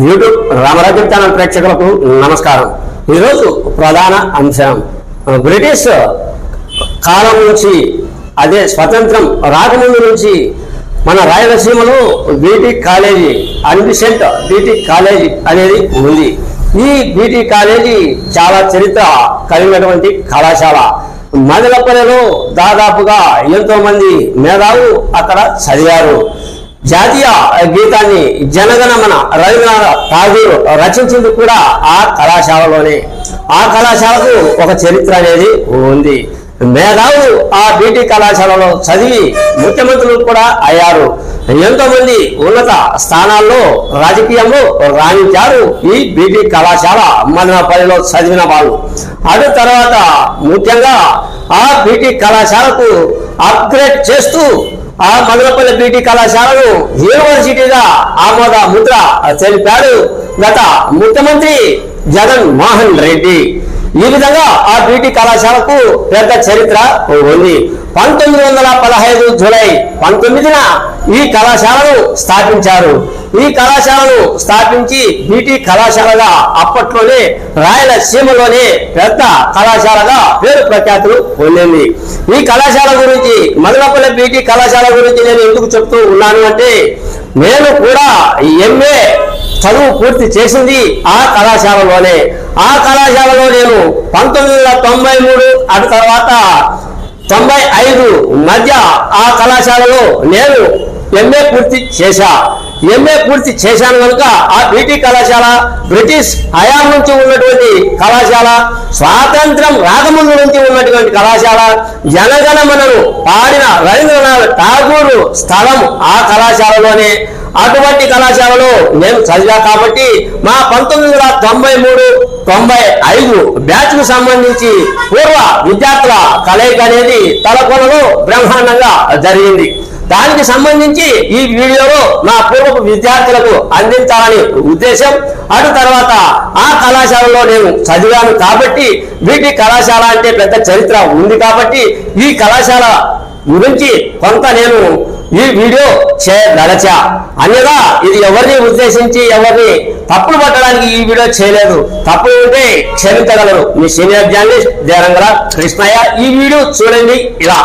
YouTube రామరాజ్యం channel ప్రేక్షకులకు నమస్కారం. ఈరోజు ప్రధాన అంశం. బ్రిటిష్ కాలం నుంచి అదే స్వతంత్రం రాకముందు నుంచి మన రాయలసీమలో బీటీ కాలేజీ అన్విసెంట్ బీటీ కాలేజీ అనేది ఉంది. ఈ బీటీ కాలేజీ చాలా చరిత్ర కలిగినటువంటి కళాశాల. మదనపల్లిలో దాదాపుగా ఎంతో మంది మేధావులు అక్కడ చదివారు. జాతీయ గీతాన్ని జనగణమన రవీంద్రనాథ్ ఠాగూర్ రచించింది కూడా ఆ కళాశాలలోనే. ఆ కళాశాలకు ఒక చరిత్ర అనేది ఉంది. మేధావులు ఆ బీటీ కళాశాలలో చదివి ముఖ్యమంత్రులు కూడా అయ్యారు. ఎంతోమంది ఉన్నత స్థానాల్లో రాజకీయంలో రాణించారు ఈ బీటీ కళాశాల మదనపల్లిలో చదివిన వాళ్ళు. అటు తర్వాత ముఖ్యంగా ఆ బీటీ కళాశాలకు అప్గ్రేడ్ చేస్తూ ఆ మదనపల్లి బీటీ కళాశాలను యూనివర్సిటీగా ఆమోద ముద్ర తెలిపాడు గత ముఖ్యమంత్రి జగన్ మోహన్ రెడ్డి. ఈ విధంగా ఆ బీటీ కళాశాలకు పెద్ద చరిత్ర ఉంది. పంతొమ్మిది వందల పదహైదు జూలై పంతొమ్మిదిన ఈ కళాశాలను స్థాపించారు. ఈ కళాశాలను స్థాపించి బీటీ కళాశాలగా అప్పట్లోనే రాయలసీమలోనే పెద్ద కళాశాలగా పేరు ప్రఖ్యాతులు పొందింది. ఈ కళాశాల గురించి మదనపల్లి బీటీ కళాశాల గురించి నేను ఎందుకు చెప్తూ ఉన్నాను అంటే నేను కూడా ఎంఏ చదువు పూర్తి చేసింది ఆ కళాశాలలోనే. ఆ కళాశాలలో నేను పంతొమ్మిది వందల తొంభై మూడు అటు తర్వాత తొంభై ఐదు మధ్య ఆ కళాశాలలో నేను ఎంఏ పూర్తి చేశా. ఎంఏ పూర్తి చేశాను కనుక ఆ బీటీ కళాశాల బ్రిటిష్ హయాం నుంచి ఉన్నటువంటి కళాశాల స్వాతంత్రం రాకముందు నుంచి ఉన్నటువంటి కళాశాల జనగణమనను పాడిన రవీంద్రనాథ్ ఠాగూర్ స్థలం ఆ కళాశాలలోనే అటువంటి కళాశాలలో నేను చదివా కాబట్టి మా పంతొమ్మిది వందల తొంభై మూడు తొంభై ఐదు బ్యాచ్కు సంబంధించి పూర్వ విద్యార్థుల కలయిక అనేది తలకొనలో బ్రహ్మాండంగా జరిగింది. దానికి సంబంధించి ఈ వీడియోలో నా పూర్వపు విద్యార్థులకు అందించాలని ఉద్దేశం. అటు తర్వాత ఆ కళాశాలలో నేను చదివాను కాబట్టి వీటి కళాశాల అంటే పెద్ద చరిత్ర ఉంది కాబట్టి ఈ కళాశాల గురించి కొంత నేను ఈ వీడియో చేయదలచా అన్యదా ఇది ఎవరిని ఉద్దేశించి ఎవరిని తప్పులు పట్టడానికి ఈ వీడియో చేయలేదు. తప్పులు ఉంటే క్షమించగలరు. మీ సీనియర్ జర్నలిస్ట్ జయరంగల కృష్ణయ్య ఈ వీడియో చూడండి ఇలా.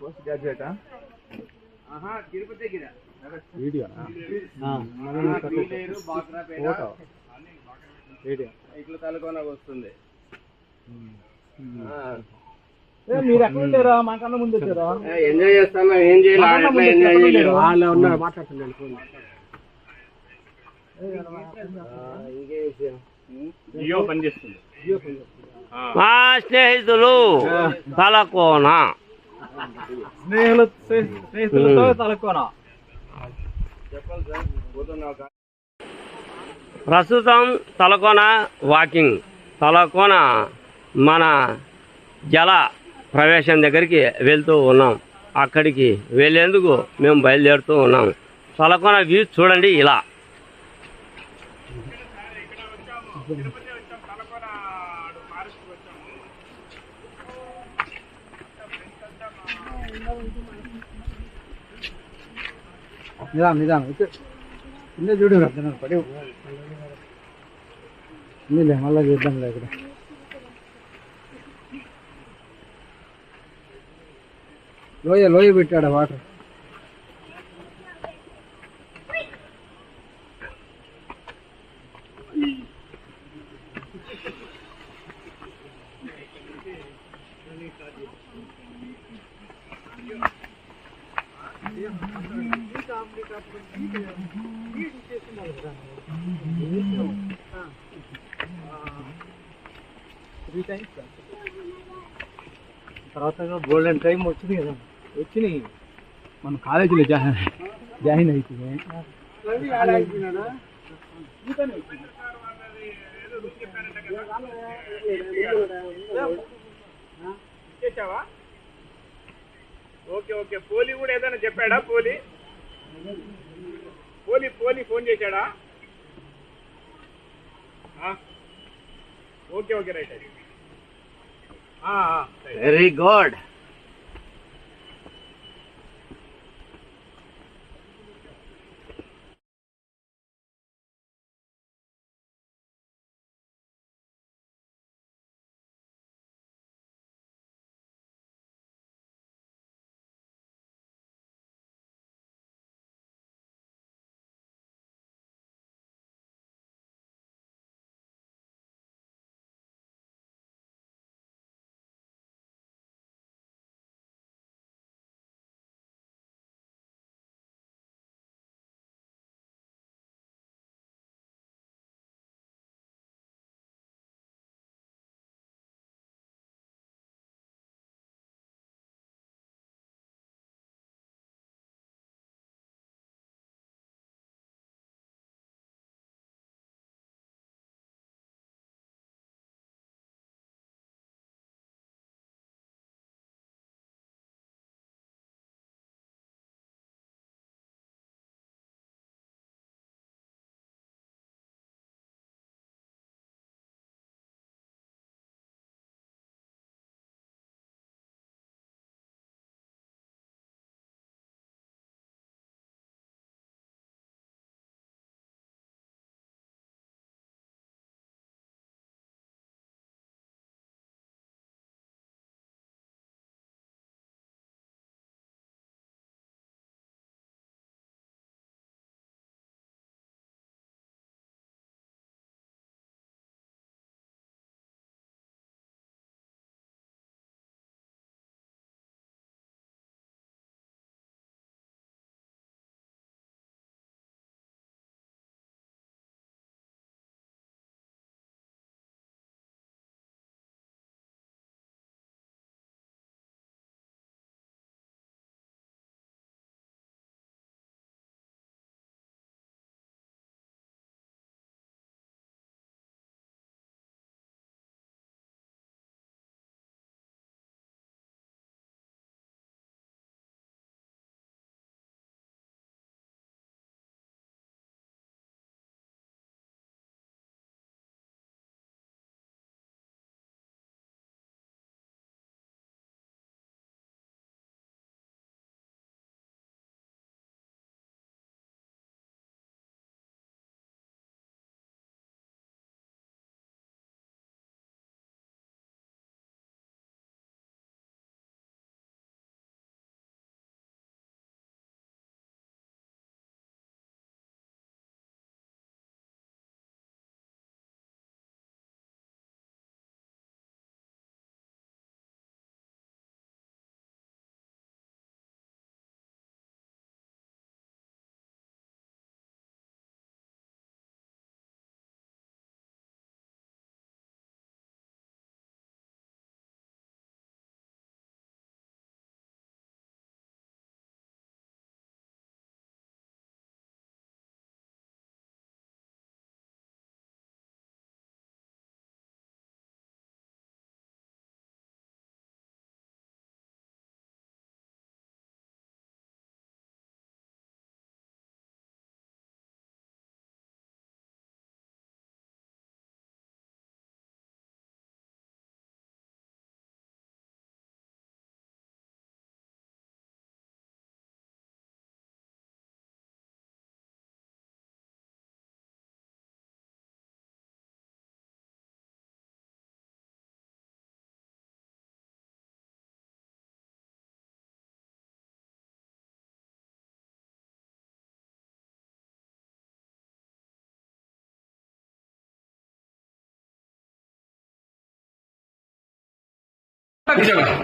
పోస్ట్ వీడియో ఫోటో వీడియో ఇట్లా వస్తుంది మీరు ఎక్కడ ఉంటారా మాకన్నా ముందు వచ్చారా ఎంజాయ్ చేస్తాను ఏం చేయాలి ఎంజాయ్ చేయలేరు వాళ్ళు ఉన్నారు మాట్లాడుతున్నాను ఫోన్ జియో పనిచేస్తుంది మా స్నేహితులు తలకోన. స్నేహితులతో తలకోనా. ప్రస్తుతం తలకోన వాకింగ్. తలకోన మన జల ప్రవేశం దగ్గరికి వెళ్తూ ఉన్నాం. అక్కడికి వెళ్ళేందుకు మేము బయలుదేరుతూ ఉన్నాం. తలకోన వ్యూ చూడండి ఇలా. నిదానం నిదానం ఇక్కడ కింద చూడు కదా పడి ఉందిలే మళ్ళీ చేద్దాంలే ఇక్కడ లోయ లోయ పెట్టాడు వాటర్ త్రీ టైమ్స్ తర్వాత గోల్డెన్ టైం వచ్చింది కదా. వచ్చినాయి. మన కాలేజీలో జాయిన్ జాయిన్ అవుతుంది ఓకే ఓకే. పోలీ కూడా ఏదైనా చెప్పాడా? పోలీ? పోలీ పోలీ ఫోన్ చేశాడా? Okay okay right very good.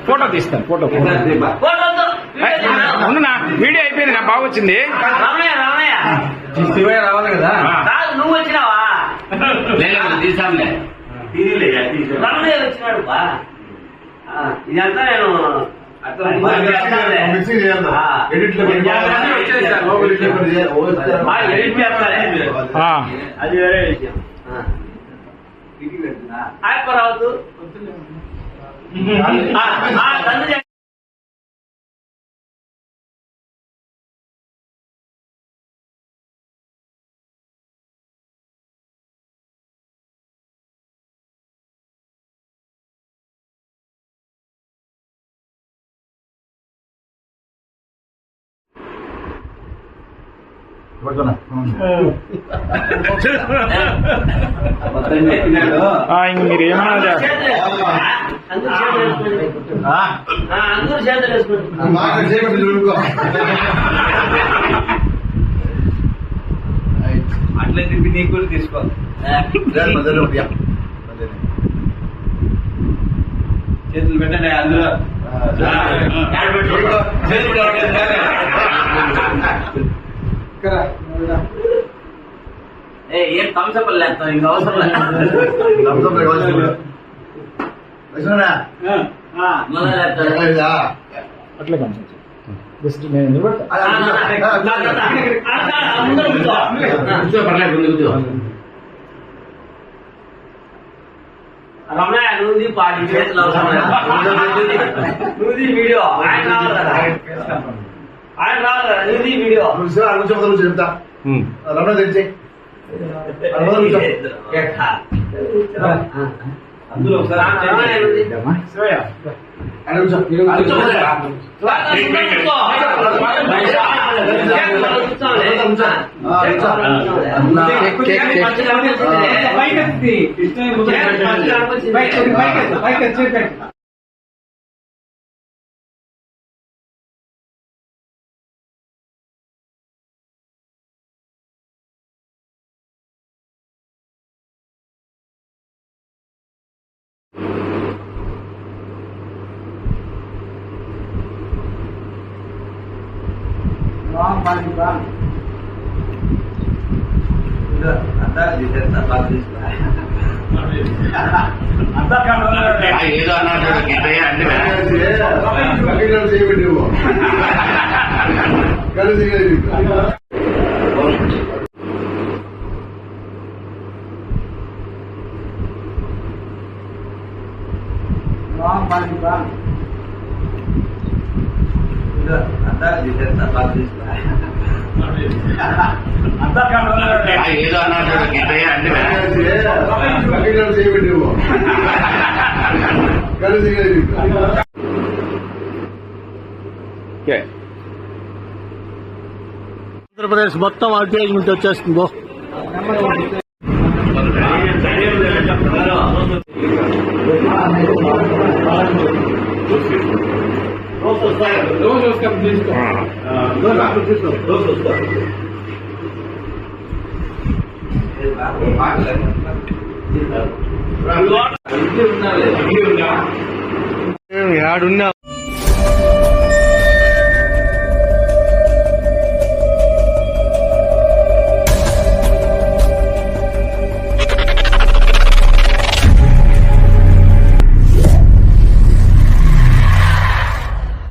Photo తీస్తాను ఫోటో అవునా? వీడియో అయిపోయింది నా బాగా వచ్చింది. రామయ్య రామయ్య. శివయ్య రావాలి కదా? నువ్వు వచ్చినావా? తీసాంలే రామయ్య వచ్చినాడు ఇదంతా నేను అది వేరే విషయం. ఆయప్ప రావద్దు ఆ, ఆ, తండ్రి చే- ఇంక మీరు ఏమన్నా అట్లే తిప్పి నీకు కూడా తీసుకోవాలి చేతులు పెట్టండి అందులో. ఏ, ఏం థమ్స్అప్ లేస్తాం ఇంక అవసరం లేదు మళ్ళా లేస్తాడు. అట్లే కొంచెం జస్ట్ నేను నిలబడతా. రమణయ్య నువ్వు పాటి చేతులు అవసరం. నువ్వు వీడియో ఆయన ఆయన రావాలి తీ వీడియో చెప్తా రమణ తెచ్చి అందులో నువ్వు తీ. శివయ్య ఏదో అన్నాడు గిట్టయ్య అంటే చేయబెట్టి కలిసి ఏదో అన్నాడు గిట్టయ్య అంటే ఆంధ్రప్రదేశ్ మొత్తం అడ్వర్టైజ్మెంట్ వచ్చేస్తుంది. బో. రోజు వస్తాం తీసుకో. ఏడున్నా